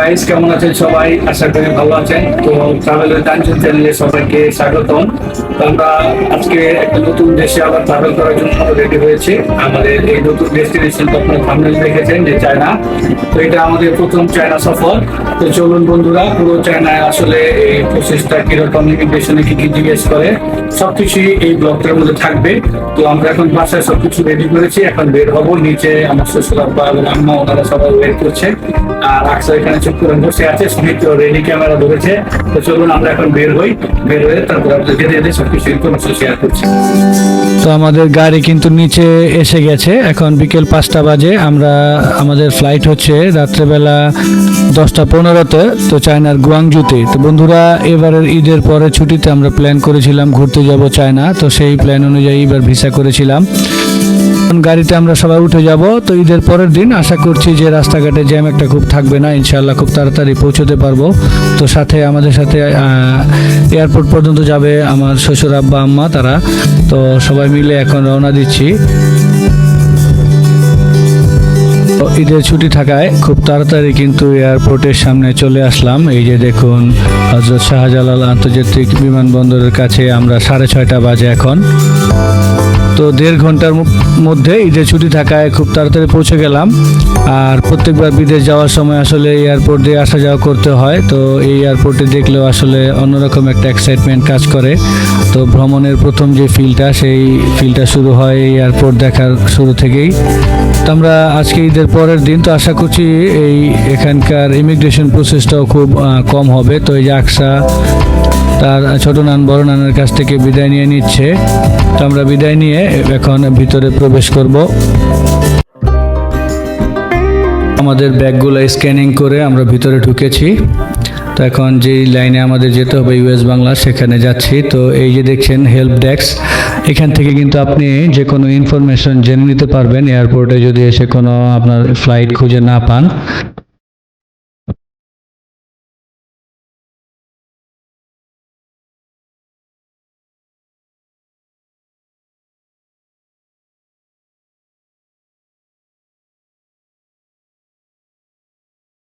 Guys কেমন আছেন সবাই? আশা করি ভালো আছেন। তো ট্রাভেল উইথ আঞ্চল চ্যানেলে সবাইকে স্বাগতম। আমরা আজকে একটা নতুন দেশে আবার ট্রাভেল করার জন্য রেডি হয়েছি। আমাদের এই নতুন ডেস্টিনেশন থামনেল দেখেছেন যে চায়না তো এটা আমাদের প্রথম চায়না সফর। তো চলুন বন্ধুরা, পুরো চায়নায় আসলে এই প্রসেসটা কীরকম ইমিগ্রেশনে কি কি জিজ্ঞেস করে, সবকিছুই এই ব্লগটার মধ্যে থাকবে। তো আমরা এখন বাসায় সবকিছু রেডি করেছি। এখন বের নিচে আমার শ্বশুর এবং আম্মা, ওনারা সবাই ওয়েট করছে। আর আকসা এখানে চুপ করে বসে আছে সুমিত রেডি ক্যামেরা ধরেছে। তো চলুন আমরা এখন বের হই। বের হয়ে তারপর আপনাদের যেতে যেতে তো আমাদের গাড়ি কিন্তু নিচে এসে গেছে। এখন বিকেল পাঁচটা বাজে। আমরা, আমাদের ফ্লাইট হচ্ছে রাত্রেবেলা দশটা পনেরোতে, তো চায়নার গুয়াংজুতে তো বন্ধুরা, এবারের ঈদের পরে ছুটিতে আমরা প্ল্যান করেছিলাম ঘুরতে যাব চায়না। তো সেই প্ল্যান অনুযায়ী এবার ভিসা করেছিলাম। গাড়িতে আমরা সবাই উঠে যাব, তো ঈদের পরের দিন আশা করছি যে রাস্তাঘাটে জ্যাম একটা খুব থাকবে না, ইনশাআল্লাহ খুব তাড়াতাড়ি পৌঁছতে পারব। তো সাথে আমাদের সাথে এয়ারপোর্ট পর্যন্ত যাবে আমার শ্বশুর আব্বা, আম্মা, তারা। তো সবাই মিলে এখন রওনা দিচ্ছি। ঈদের ছুটি থাকায় খুব তাড়াতাড়ি কিন্তু এয়ারপোর্টের সামনে চলে আসলাম। এই যে দেখুন হজরত শাহজালাল আন্তর্জাতিক বিমানবন্দরের কাছে আমরা সাড়ে ছয়টা বাজে এখন। তো দেড় ঘণ্টার মধ্যে ঈদের ছুটি থাকায় খুব তাড়াতাড়ি পৌঁছে গেলাম। আর প্রত্যেকবার বিদেশ যাওয়ার সময় আসলে এয়ারপোর্ট দিয়ে আসা যাওয়া করতে হয়। তো এই এয়ারপোর্টে দেখলেও আসলে অন্যরকম একটা এক্সাইটমেন্ট কাজ করে। তো ভ্রমণের প্রথম যে ফিলটা সেই ফিলটা শুরু হয় এই এয়ারপোর্ট দেখার শুরু থেকেই। তো আমরা আজকে ঈদের পরের দিন তো আশা করছি এই এখানকার ইমিগ্রেশন প্রসেসটাও খুব কম হবে। তো এই যে আকসা, তার ছোট নান, বড় নানের কাছ থেকে বিদায় নিয়ে নিচ্ছে। তো আমরা বিদায় নিয়ে এখন ভিতরে প্রবেশ করব। আমাদের ব্যাগগুলো স্ক্যানিং করে আমরা ভিতরে ঢুকেছি। তো এখন যেই লাইনে আমাদের যেতে হবে ইউএস বাংলা, সেখানে যাচ্ছি। তো এই যে দেখছেন হেল্প ডেস্ক এখান থেকে কিন্তু আপনি যে কোনো ইনফরমেশন জেনে নিতে পারবেন। এয়ারপোর্টে যদি এসে কোনো আপনার ফ্লাইট খুঁজে না পান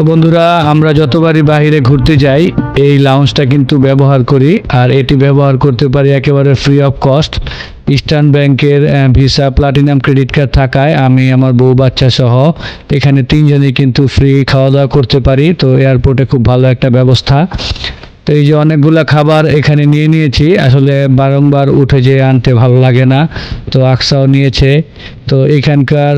তো বন্ধুরা, আমরা যতবারই বাহিরে ঘুরতে যাই, এই লাউঞ্জটা কিন্তু ব্যবহার করি, আর এটি ব্যবহার করতে পারি একেবারে ফ্রি অফ কস্ট ইস্টার্ন ব্যাংকের ভিসা প্লাটিনাম ক্রেডিট কার্ড থাকায় আমি, আমার বউ বাচ্চা সহ এখানে তিনজনই কিন্তু ফ্রি খাওয়া দাওয়া করতে পারি, তো এয়ারপোর্টে খুব ভালো একটা ব্যবস্থা। তো এই যে অনেকগুলা খাবার এখানে নিয়ে নিয়েছি, আসলে বারংবার উঠে যেয়ে আনতে ভালো লাগে না। তো আকসাও নিয়েছে। তো এখানকার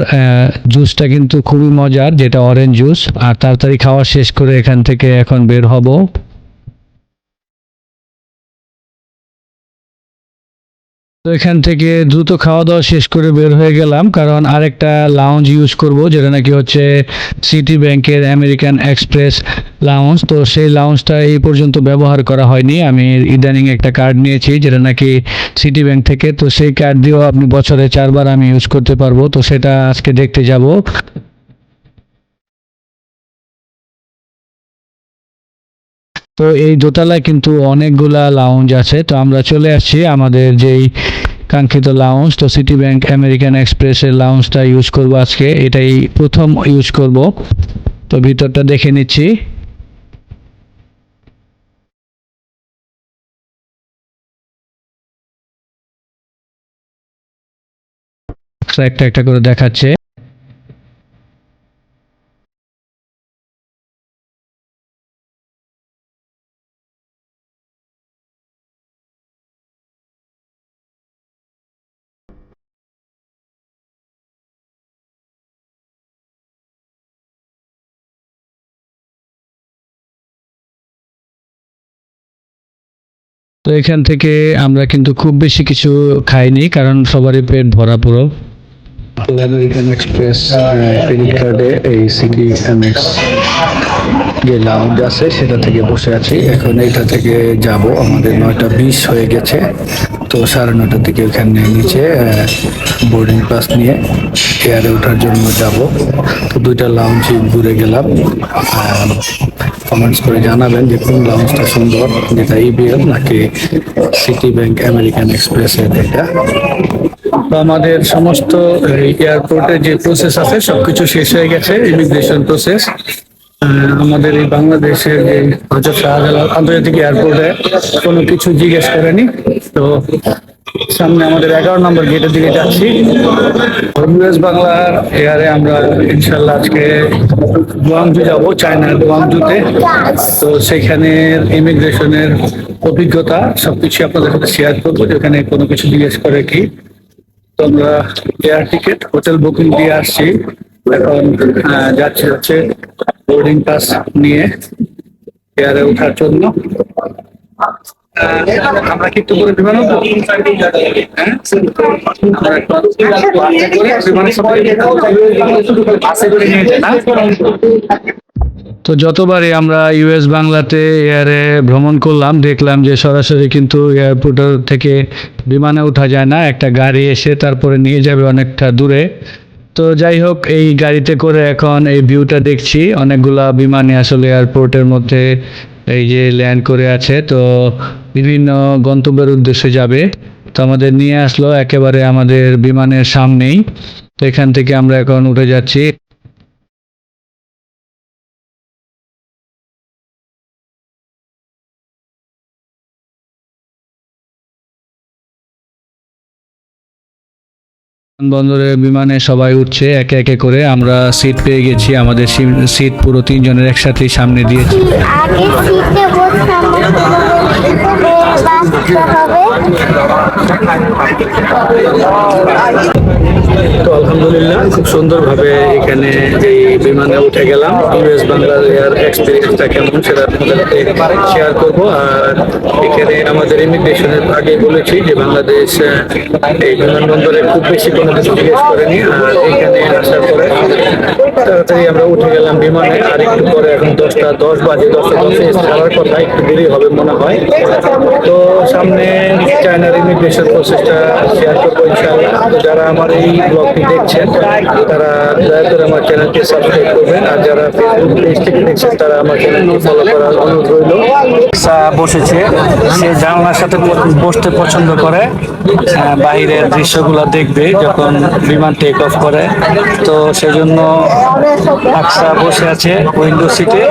জুসটা কিন্তু খুবই মজার, যেটা অরেঞ্জ জুস আর তাড়াতাড়ি খাওয়া শেষ করে এখান থেকে এখন বের হব। তো এখান থেকে দ্রুত খাওয়া দাওয়া শেষ করে বের হয়ে গেলাম, কারণ আরেকটা লাউঞ্জ ইউজ করব, যেটা নাকি হচ্ছে সিটি ব্যাংকের আমেরিকান এক্সপ্রেস লাউঞ্জ তো সেই লাউঞ্জটা এই পর্যন্ত ব্যবহার করা হয়নি। আমি ইদানিং একটা কার্ড নিয়েছি, যেটা নাকি সিটি ব্যাংক থেকে। তো সেই কার্ড দিয়েও আপনি বছরে চারবার আমি ইউজ করতে পারব। তো সেটা আজকে দেখতে যাব। তো এই দোতলায় কিন্তু অনেকগুলা লাউঞ্জ আছে। তো আমরা চলে আসছি আমাদের যেই কাঙ্ক্ষিত লাউঞ্জ তো সিটি ব্যাংক আমেরিকান এক্সপ্রেসের লাউঞ্জটা ইউজ করব আজকে। এটাই প্রথম ইউজ করব। তো ভিতরটা দেখে নিচ্ছি। একটা একটা করে দেখাচ্ছে। তো এখান থেকে আমরা কিন্তু খুব বেশি কিছু খাইনি, কারণ সবারই পেট ভরা পুরো। আমেরিকান এক্সপ্রেস ক্রেডিট কার্ডে এই সিটি এমএক্স যে লাউঞ্জ আছে, সেটা থেকে বসে আছি। এখন এইটা থেকে যাব, আমাদের নয়টা বিশ হয়ে গেছে। তো সাড়ে নটার দিকে ওখানে নিচে বোর্ডিং পাস নিয়ে এয়ারে ওঠার জন্য যাব। তো দুইটা লাউঞ্জে ঘুরে গেলাম। কমেন্টস করে জানাবেন যে কোন লাউঞ্জটা সুন্দর যেটা ইবিএল নাকি সিটি ব্যাংক আমেরিকান এক্সপ্রেসের এটা? তো আমাদের সমস্ত এয়ারপোর্টে যে প্রসেস আছে, সবকিছু শেষ হয়ে গেছে ইমিগ্রেশন প্রসেস আমাদের এই বাংলাদেশের যে হজরত শাহজালাল আন্তর্জাতিক এয়ারপোর্টে কোনো কিছু জিজ্ঞেস করেনি, তো সামনে আমাদের এগারো নম্বর গেটের দিকে যাচ্ছি। ইউএস বাংলার এয়ারে আমরা ইনশাল্লাহ আজকে গুয়াংজু যাব, চায়নার গুয়াংজুতে। তো সেখানের ইমিগ্রেশনের অভিজ্ঞতা সবকিছু আপনাদের সাথে শেয়ার করব। যেখানে কোনো কিছু জিজ্ঞেস করে কি? তো আমরা এয়ার টিকিট হোটেল বুকিং দিয়ে আসছি। এখন যাচ্ছি হচ্ছে বোর্ডিং পাস নিয়ে এয়ারে ওঠার জন্য। আমরা করে বিমানে? তো যতবারই আমরা ইউএস বাংলাতে এয়ারে ভ্রমণ করলাম, দেখলাম যে সরাসরি কিন্তু এয়ারপোর্টের থেকে বিমানে ওঠা যায় না একটা গাড়ি এসে তারপরে নিয়ে যাবে অনেকটা দূরে তো যাই হোক, এই গাড়িতে করে এখন এই ভিউটা দেখছি অনেকগুলা বিমানে আসলে এয়ারপোর্টের মধ্যে এই যে ল্যান্ড করে আছে, তো বিভিন্ন গন্তব্যের উদ্দেশ্যে যাবে। তো আমাদের নিয়ে আসলো, একেবারে আমাদের বিমানের সামনেই। তো এখান থেকে আমরা এখন উঠে যাচ্ছি। বন্দরে বিমানে সবাই উঠছে একে একে করে আমরা সিট পেয়ে গেছি আমাদের সিট পুরো তিনজনের একসাথে সামনে দিয়েছি আগে সিটে বাঁচতে হবে তো আলহামদুলিল্লাহ, খুব সুন্দরভাবে এখানে এই বিমানে উঠে গেলাম। ইউএস বাংলার এয়ার এক্সপিরিয়েন্সটা কেমন সেটা আপনাদের শেয়ার করব। আর এখানে আমাদের ইমিগ্রেশনের আগে বলেছি যে বাংলাদেশ এই বিমানবন্দরে খুব বেশি কোনো কিছু জিজ্ঞেস করেনি। আর এখানে আসার পরে তাড়াতাড়ি আমরা উঠে গেলাম বিমানে। আর একটু পরে এখন দশটা দশ বাজে, দশটা দশে ছাড়ার কথা, একটু দেরি হবে মনে হয়। তো সামনে চায়নার ইমিগ্রেশন প্রসেসটা শেয়ার করব ইনশাআল্লাহ। যারা আমার এই ব্লগটি দেখছেন, তারা দয়া করে আমার চ্যানেলটি সাবস্ক্রাইব করবেন। আর যারা ফেসবুক পেজ থেকে দেখছেন, তারা আমার চ্যানেলটি ফলো করার অনুরোধ রইল। বসেছে। সে জানলার সাথে বসতে পছন্দ করে। বাইরের দৃশ্যগুলো দেখবে যখন বিমান টেক অফ করে। তো সেজন্য আকসা বসে আছে উইন্ডো সিটে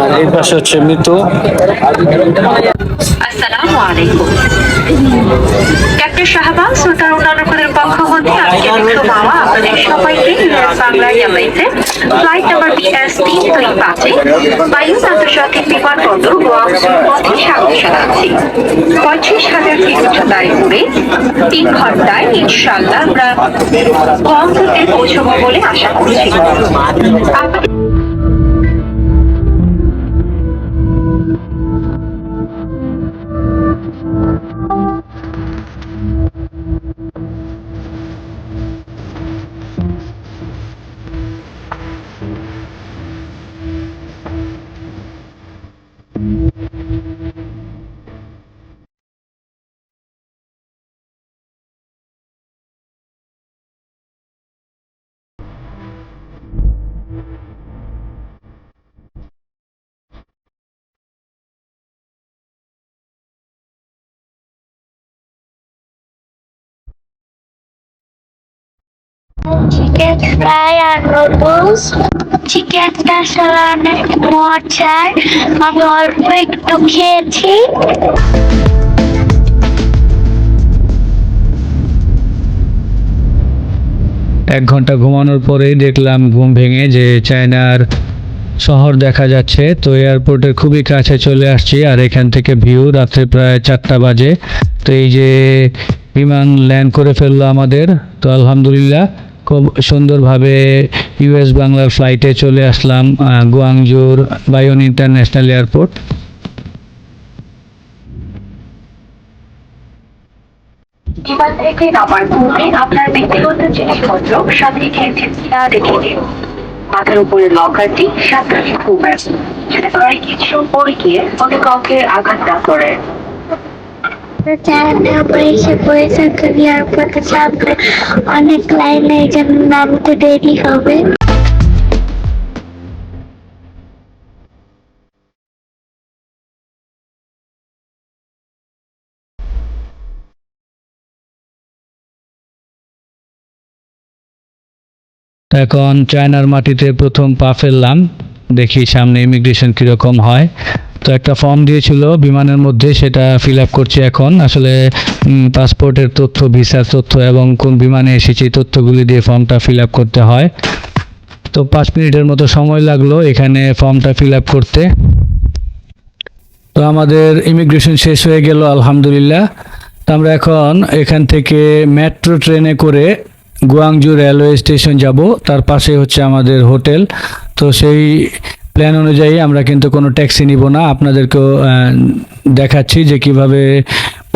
আর এই পাশে হচ্ছে মৃত্যু আসসালামু আলাইকুম। ক্যাপ্টেন শাহবাগ সুলতান উন্নয়নের পক্ষ হতে আজকে বিক্রম মামা আপনাদের সবাইকে বাংলা এয়ারলাইন্সে ফ্লাইট নাম্বার বিএস তিন দুই পাঁচে বায়ু আন্তর্জাতিক বিমানবন্দর গোয়াংসুর পথে স্বাগত জানাচ্ছি। পঁয়ত্রিশ হাজার ফিট উচ্চতায় উড়ে তিন ঘন্টায় ইনশাল্লাহ আমরা গোয়াংসুতে পৌঁছবো বলে আশা করছি। চিকেন ফ্রাই আর নুডলস চিকেনটা আসলে অনেক মজার আমি অল্প একটু খেয়েছি। এক ঘণ্টা ঘুমানোর পরেই দেখলাম ঘুম ভেঙে যে চায়নার শহর দেখা যাচ্ছে, তো এয়ারপোর্টের খুবই কাছে চলে আসছি আর এখান থেকে ভিউ রাত্রে প্রায় চারটা বাজে। তো এই যে বিমান ল্যান্ড করে ফেলল আমাদের, তো আলহামদুলিল্লাহ। খুব সুন্দরভাবে ইউএস বাংলার ফ্লাইটে চলে আসলাম গুয়াংজুর বায়ন ইন্টারন্যাশনাল এয়ারপোর্ট মাথার উপরে লকারটি সাবধানে কিছু পরে গিয়ে কাউকে আঘাত না করে। এখন চায়নার মাটিতে প্রথম পা ফেললাম দেখি সামনে ইমিগ্রেশন কীরকম হয়। তো একটা ফর্ম দিয়েছিল, বিমানের মধ্যে সেটা ফিল আপ করছি এখন। আসলে পাসপোর্টের তথ্য ভিসার তথ্য এবং কোন বিমানে এসেছি তথ্যগুলি দিয়ে ফর্মটা ফিল আপ করতে হয়। তো পাঁচ মিনিটের মতো সময় লাগল এখানে ফর্মটা ফিল আপ করতে। তো আমাদের ইমিগ্রেশন শেষ হয়ে গেল, আলহামদুলিল্লাহ। তো আমরা এখন এখান থেকে মেট্রো ট্রেনে করে গুয়াংজু রেলওয়ে স্টেশন যাব। তার পাশে হচ্ছে আমাদের হোটেল তো সেই প্ল্যান অনুযায়ী আমরা কিন্তু কোনো ট্যাক্সি নিব না। আপনাদেরকেও দেখাচ্ছি যে কীভাবে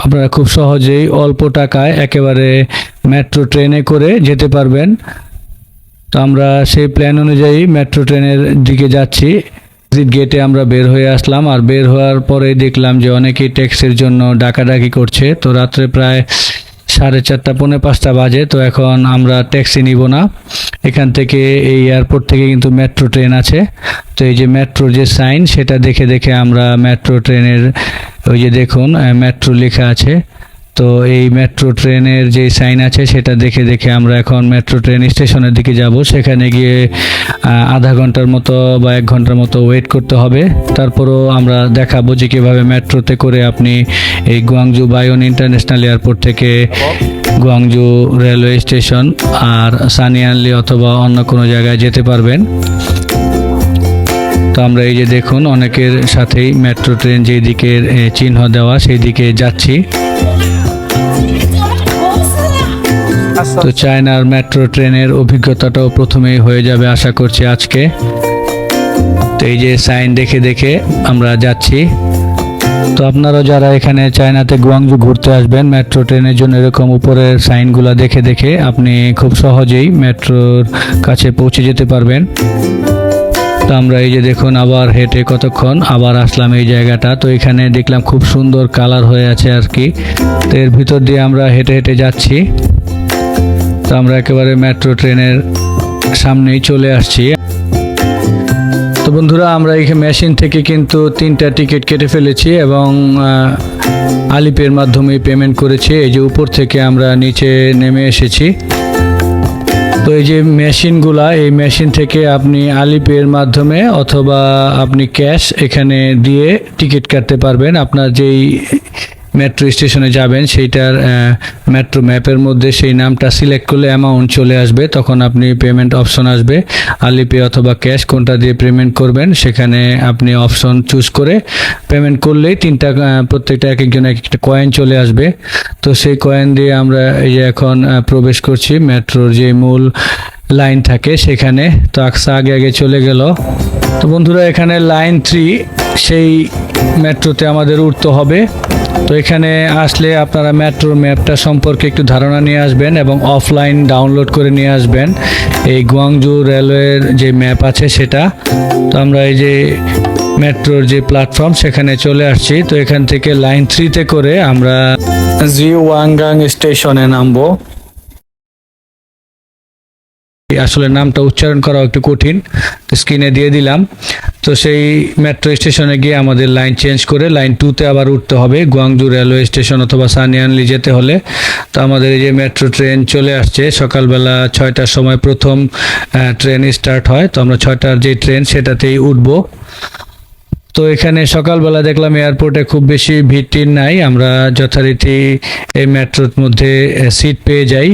আপনারা খুব সহজেই অল্প টাকায় একেবারে মেট্রো ট্রেনে করে যেতে পারবেন। তো আমরা সেই প্ল্যান অনুযায়ী মেট্রো ট্রেনের দিকে যাচ্ছি। এক্সিট গেটে আমরা বের হয়ে আসলাম। আর বের হওয়ার পরে দেখলাম যে অনেকেই ট্যাক্সির জন্য ডাকাডাকি করছে। তো রাত্রে প্রায় সাড়ে চারটা, পৌনে পাঁচটা বাজে, তো এখন আমরা ট্যাক্সি নিব না। এখান থেকে এই এয়ারপোর্ট থেকে কিন্তু মেট্রো ট্রেন আছে। তো এই যে মেট্রো যে সাইন সেটা দেখে দেখে আমরা মেট্রো ট্রেনের ওই যে দেখুন মেট্রো লেখা আছে। তো এই মেট্রো ট্রেনের যে সাইন আছে, সেটা দেখে দেখে আমরা এখন মেট্রো ট্রেন স্টেশনের দিকে যাব। সেখানে গিয়ে আধা ঘণ্টার মতো বা এক ঘণ্টার মতো ওয়েট করতে হবে। তারপরও আমরা দেখাবো যে কীভাবে মেট্রোতে করে আপনি এই গুয়াংজু বায়ন ইন্টারন্যাশনাল এয়ারপোর্ট থেকে গুয়াংজু রেলওয়ে স্টেশন আর সানিয়ানলি অথবা অন্য কোনো জায়গায় যেতে পারবেন। তো আমরা এই যে দেখুন, অনেকের সাথেই মেট্রো ট্রেন যেই দিকের চিহ্ন দেওয়া সেই দিকে যাচ্ছি। তো চায়নার মেট্রো ট্রেনের অভিজ্ঞতাটাও প্রথমেই হয়ে যাবে আশা করছি আজকে। তো এই যে সাইন দেখে দেখে আমরা যাচ্ছি। তো আপনারা যারা এখানে চায়নাতে গুয়াংজু ঘুরতে আসবেন, মেট্রো ট্রেনের জন্য এরকম উপরের সাইনগুলো দেখে দেখে আপনি খুব সহজেই মেট্রোর কাছে পৌঁছে যেতে পারবেন। তো আমরা এই যে দেখুন আবার হেঁটে কতক্ষণ, আবার আসলাম এই জায়গাটা। তো এখানে দেখলাম খুব সুন্দর কালার হয়ে আছে আর কি। তো এর ভিতর দিয়ে আমরা হেঁটে হেঁটে যাচ্ছি। তো আমরা একেবারে মেট্রো ট্রেনের সামনেই চলে আসছি। তো বন্ধুরা, আমরা এই মেশিন থেকে কিন্তু তিনটা টিকিট কেটে ফেলেছি এবং আলিপের মাধ্যমে পেমেন্ট করেছি। এই যে উপর থেকে আমরা নিচে নেমে এসেছি। তো এই যে মেশিনগুলা, এই মেশিন থেকে আপনি আলিপের মাধ্যমে অথবা আপনি ক্যাশ এখানে দিয়ে টিকিট কাটতে পারবেন। আপনার যেই মেট্রো স্টেশনে যাবেন, সেইটার মেট্রো ম্যাপের মধ্যে সেই নামটা সিলেক্ট করলে অ্যামাউন্ট চলে আসবে, তখন আপনি পেমেন্ট অপশন আসবে আলিপে অথবা ক্যাশ কোনটা দিয়ে পেমেন্ট করবেন, সেখানে আপনি অপশন চুজ করে পেমেন্ট করলেই তিনটা প্রত্যেকটা এক একজন এক একটা কয়েন চলে আসবে। তো সেই কয়েন দিয়ে আমরা এই যে এখন প্রবেশ করছি, মেট্রোর যে মূল লাইন থাকে সেখানে, তো আকসা আগে আগে চলে গেল। তো বন্ধুরা, এখানে লাইন থ্রি সেই মেট্রোতে আমাদের উঠতে হবে। তো এখানে আসলে আপনারা মেট্রোর ম্যাপটা সম্পর্কে একটু ধারণা নিয়ে আসবেন এবং অফলাইন ডাউনলোড করে নিয়ে আসবেন। এই গুয়াংজু রেলওয়ের যে ম্যাপ আছে সেটা। তো আমরা এই যে মেট্রোর যে প্ল্যাটফর্ম সেখানে চলে আসছি। তো এখান থেকে লাইন থ্রিতে করে আমরা জি ওয়াংগাং স্টেশনে নামবো। আসলে নামটা উচ্চারণ করা একটু কঠিন, স্ক্রিনে দিয়ে দিলাম। তো সেই মেট্রো স্টেশনে গিয়ে আমাদের লাইন চেঞ্জ করে লাইন টুতে আবার উঠতে হবে গুয়াংজু রেলওয়ে স্টেশন অথবা সানিয়ানলি যেতে হলে। তো আমাদের এই যে মেট্রো ট্রেন চলে আসছে, সকালবেলা ছয়টার সময় প্রথম ট্রেন স্টার্ট হয়। তো আমরা ছয়টার যে ট্রেন সেটাতেই উঠবো। তো এখানে সকালবেলা দেখলাম এয়ারপোর্টে খুব বেশি ভিড় নাই। আমরা যথারীতি এই মেট্রোর মধ্যে সিট পেয়ে যাই।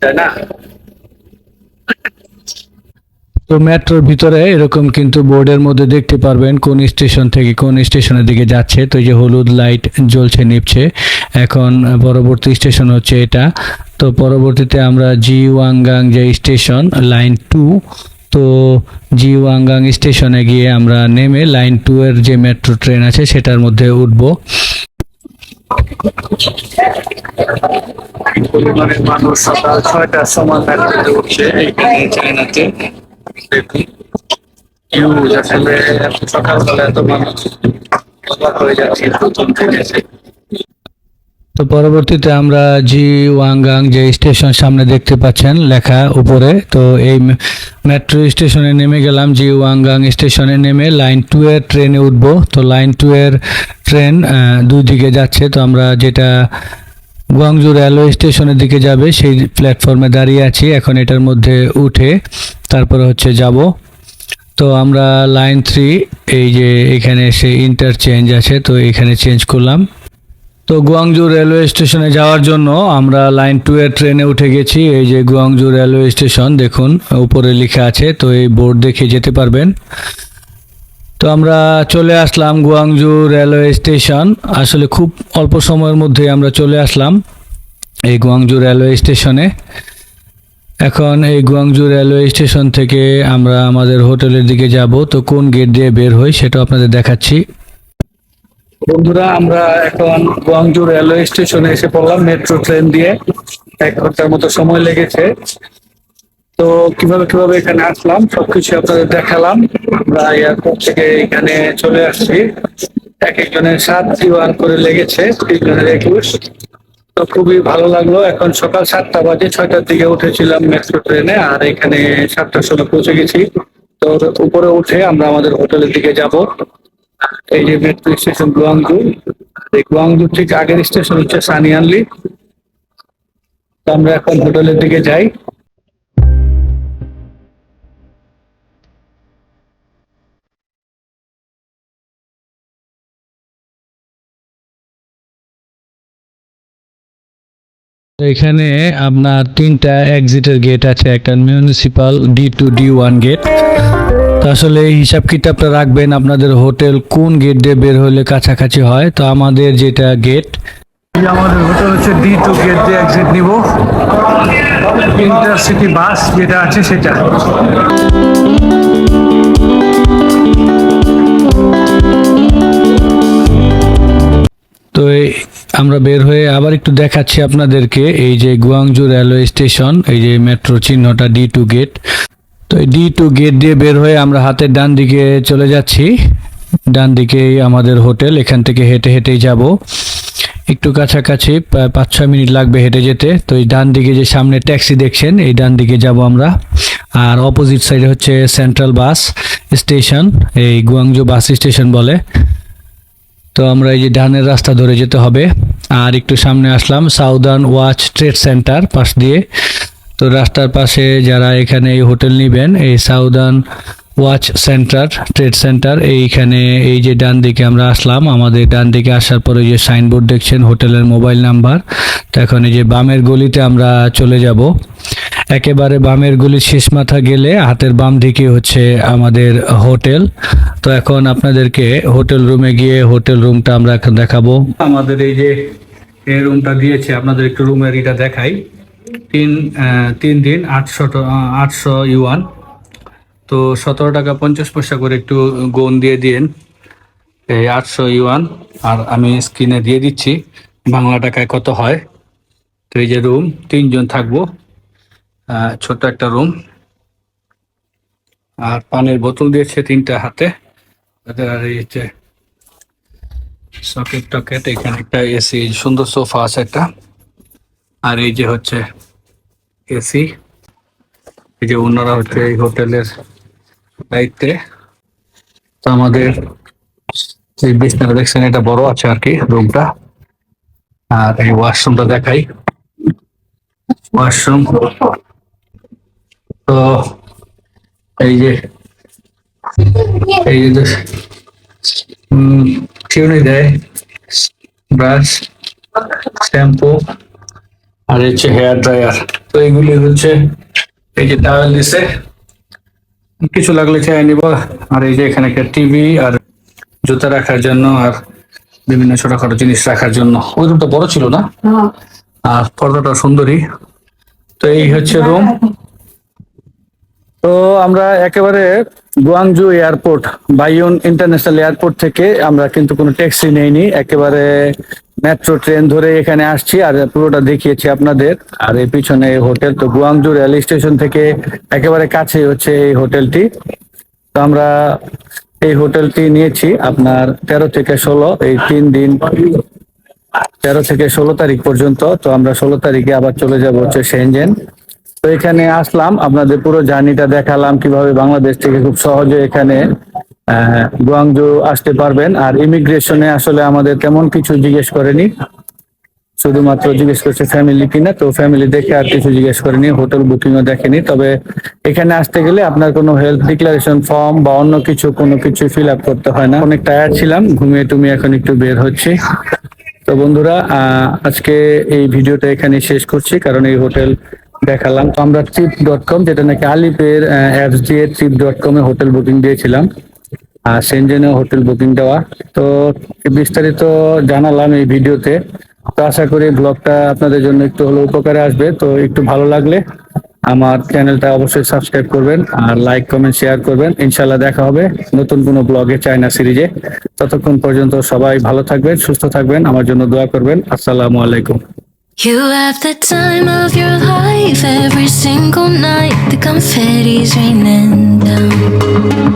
তাই না তো মেট্রোর ভিতরে এরকম কিন্তু বোর্ডের মধ্যে দেখতে পারবেন কোন স্টেশন থেকে কোন স্টেশনের দিকে যাচ্ছে। তো যে হলুদ লাইট জ্বলছে নিপছে এখন পরবর্তী স্টেশন হচ্ছে এটা। তো পরবর্তীতে আমরা জি ওয়াংগাং যে স্টেশন, লাইন টু, তো জি ওয়াংগাং স্টেশনে গিয়ে আমরা নেমে লাইন টু এর যে মেট্রো ট্রেন আছে, সেটার মধ্যে উঠবো। পরিমাণের মানুষ সকাল ছয়টার সময় মেট্রোতে উঠছে এখানে চায়নাতে দেখুন হিউজ আসলে সকালবেলা এত মানুষ অবাক হয়ে যাচ্ছে প্রথম থেকে তো পরবর্তীতে আমরা জি ওয়াংগাং যে স্টেশন সামনে দেখতে পাচ্ছেন লেখা উপরে, তো এই মেট্রো স্টেশনে নেমে গেলাম, জি ওয়াংগাং স্টেশনে নেমে লাইন টু এর ট্রেনে উঠবো। তো লাইন টু এর ট্রেন দুই দিকে যাচ্ছে, তো আমরা যেটা গুয়াংজু রেলওয়ে স্টেশনের দিকে যাবে, সেই প্ল্যাটফর্মে দাঁড়িয়ে আছি, এখন এটার মধ্যে উঠে তারপরে হচ্ছে যাব। তো আমরা লাইন থ্রি, এই যে এখানে এসে ইন্টারচেঞ্জ আছে, তো এখানে চেঞ্জ করলাম। তো গুয়াংজু রেলওয়ে স্টেশনে যাওয়ার জন্য আমরা লাইন টু এর ট্রেনে উঠে গেছি। এই যে গুয়াংজু রেলওয়ে স্টেশন, দেখুন, উপরে লেখা আছে, তো এই বোর্ড দেখে যেতে পারবেন। তো আমরা চলে আসলাম গুয়াংজু রেলওয়ে স্টেশন। আসলে খুব অল্প সময়ের মধ্যে আমরা চলে আসলাম এই গুয়াংজু রেলওয়ে স্টেশনে। এখন এই গুয়াংজু রেলওয়ে স্টেশন থেকে আমরা আমাদের হোটেলের দিকে যাব। তো কোন গেট দিয়ে বের হই সেটা আপনাদের দেখাচ্ছি। বন্ধুরা, আমরা এখন গুয়াংজু রেলওয়ে স্টেশনে এসে পড়লাম মেট্রো ট্রেন দিয়ে। এক ঘণ্টার মতো সময় লেগেছে। তো কীভাবে কীভাবে এখানে আসলাম, সবকিছু আপনাদের দেখালাম। আমরা এয়ারপোর্ট থেকে এখানে চলে আসছি। এক একজনের সাত দিওয়ান করে লেগেছে, তিনজনের একুশ। তো খুবই ভালো লাগল। এখন সকাল সাতটা বাজে, ছয়টার দিকে উঠেছিলাম মেট্রো ট্রেনে, আর এখানে সাতটার সময় পৌঁছে গেছি। তো উপরে উঠে আমরা আমাদের হোটেলের দিকে যাব। এই যে মেট্রো স্টেশন গুয়াংজু এই গুয়াংজু ঠিক আগের স্টেশন হচ্ছে সানিয়ানলি। তো আমরা এখন হোটেলের দিকে যাই। এখানে আপনার তিনটা এক্সিটের গেট আছে, একটা municipal D two D one gate আসলে এই হিসাব কিতাবটা রাখবেন আপনাদের হোটেল কোন গেট দিয়ে বের হলে কাছাকাছি হয়? তো আমাদের যেটা গেট আমাদের হোটেল হচ্ছে ডি টু গেট দিয়ে এক্সিট নিব। ইন্টারসিটি বাস যেটা আছে সেটা। তো আমরা বের হয়ে আবার একটু দেখাচ্ছি আপনাদেরকে। এই যে গুয়াংজু রেলওয়ে স্টেশন এই যে মেট্রো চিহ্নটা ডি টু গেট তো ডি টু গেট দিয়ে বের হয়ে আমরা হাতের ডান দিকে চলে যাচ্ছি। ডান দিকেই আমাদের হোটেল, এখান থেকে হেঁটে হেঁটেই যাব। একটু কাছাকাছি পাঁচ ছয় মিনিট লাগবে হেঁটে যেতে। তো এই ডান দিকে যে সামনে ট্যাক্সি দেখছেন, এই ডান দিকে যাব আমরা। আর অপোজিট সাইডে হচ্ছে সেন্ট্রাল বাস স্টেশন, এই গুয়াংজু বাস স্টেশন বলে। তো আমরা এই যে ডানের রাস্তা ধরে যেতে হবে। আর একটু সামনে আসলাম সাউদার্ন ওয়াচ ট্রেড সেন্টার, পাশ দিয়ে। তো রাস্তার পাশে যারা এখানে এই হোটেল নেবেন, এই southern watch centre, trade centre, এইখানে এই যে ডান দিকে আমরা আসলাম, আমাদের ডান দিকে আসার পরে যে সাইনবোর্ড দেখছেন হোটেলের মোবাইল নাম্বার। তো এখন এই যে বামের গলিতে আমরা চলে যাব। একেবারে বামের গলি শেষ মাথা গেলে হাতের বাম দিকে হচ্ছে আমাদের হোটেল। তো এখন আপনাদেরকে হোটেল রুমে গিয়ে হোটেল রুমটা আমরা এখন দেখাবো। আমাদের এই যে এই রুমটা দিয়েছে, আপনাদের একটু রুমের এটা দেখাই। তিন তিন দিন, আটশো আটশো ইউয়ান। তো সতেরো টাকা পঞ্চাশ পয়সা করে একটু গোন দিয়ে দিন। এই আটশো ইউয়ান, আর আমি স্ক্রিনে দিয়ে দিচ্ছি, বাংলা টাকায় কত হয়। তো এই যে রুম, তিনজন থাকব। ছোট্ট একটা রুম। আর পানির বোতল দিয়েছে তিনটা হাতে। আর এই সকেট টকেট, এখানে একটা এসি, সুন্দর সোফা আছে একটা। আর এই যে হচ্ছে এসি। এই যে ওনারা হচ্ছে এই হোটেলের দায়িত্বে। তো আমাদের এই বিছনাটা দেখছেন, এটা বড় আছে আর কি, রুমটা। আর এই ওয়াশরুমটা দেখাই। ওয়াশরুম। তো এই যে এই যে চিরুনি দেয়, ব্রাশ, শ্যাম্পু। আর এই হচ্ছে হেয়ার ড্রায়ার। তো এগুলি হচ্ছে এই যে টাওয়েল দিছে। কিছু লাগলে চাই নিব। আর এই যে এখানে একটা টিভি আর জুতা রাখার জন্য আর বিভিন্ন ছোটখাটো জিনিস রাখার জন্য। ওই রুমটা বড় ছিল না? আর পর্দাটা সুন্দরী। তো এই হচ্ছে রুম তো আমরা একেবারে Guangzhou airport Baiyun international airport থেকে আমরা কিন্তু কোনো ট্যাক্সি নেইনি। একেবারে মেট্রো ট্রেন ধরে এখানে আসছি আর পুরোটা দেখিয়েছি আপনাদের। আর এই পিছনে হোটেল তো গুয়াংজু রেল স্টেশন থেকে একেবারে কাছে হচ্ছে এই হোটেলটি। তো আমরা এই হোটেলটি নিয়েছি আপনার তেরো থেকে ষোলো, এই তিন দিন তেরো থেকে ষোলো তারিখ পর্যন্ত। তো আমরা ষোলো তারিখে আবার চলে যাব হচ্ছে সেনজেন তো এখানে আসলাম, আপনাদের পুরো জার্নিটা দেখালাম কীভাবে বাংলাদেশ থেকে খুব সহজে এখানে গুয়াংজু আসতে পারবেন। আর ইমিগ্রেশনে আসলে আমাদের তেমন কিছু জিজ্ঞেস করেনি। শুধুমাত্র জিজ্ঞেস করছে ফ্যামিলি কিনা, তো ফ্যামিলি দেখে আর কিছু জিজ্ঞেস করেনি, হোটেল বুকিংও দেখেনি। তবে এখানে আসতে গেলে আপনার কোনো হেলথ ডিক্লারেশন ফর্ম বা অন্য কিছু, কোনো কিছু ফিল আপ করতে হয় না। অনেক টায়ার্ড ছিলাম, ঘুমিয়ে টুমিয়ে এখন একটু বের হচ্ছি। তো বন্ধুরা আজকে এই ভিডিওটা এখানে শেষ করছি, কারণ এই হোটেল দেখালাম। তো আমরা ট্রিপ ডট কম যেটা নাকি আলিপের অ্যাপস দিয়ে ট্রিপ ডট কমে হোটেল বুকিং দিয়েছিলাম। সেনজেনে হোটেল বুকিং দেওয়া। তো বিস্তারিত জানালাম এই ভিডিওতে। তো আশা করি ব্লগটা আপনাদের জন্য একটু হলেও উপকারে আসবে। তো একটু ভালো লাগলে আমার চ্যানেলটা অবশ্যই সাবস্ক্রাইব করবেন আর লাইক, কমেন্ট, শেয়ার করবেন। ইনশাল্লাহ দেখা হবে নতুন কোনো ব্লগে চায়না সিরিজে। ততক্ষণ পর্যন্ত সবাই ভালো থাকবেন, সুস্থ থাকবেন। আমার জন্য দোয়া করবেন। আসসালামু আলাইকুম। You have the time of your life. Every single night. The confetti's raining down.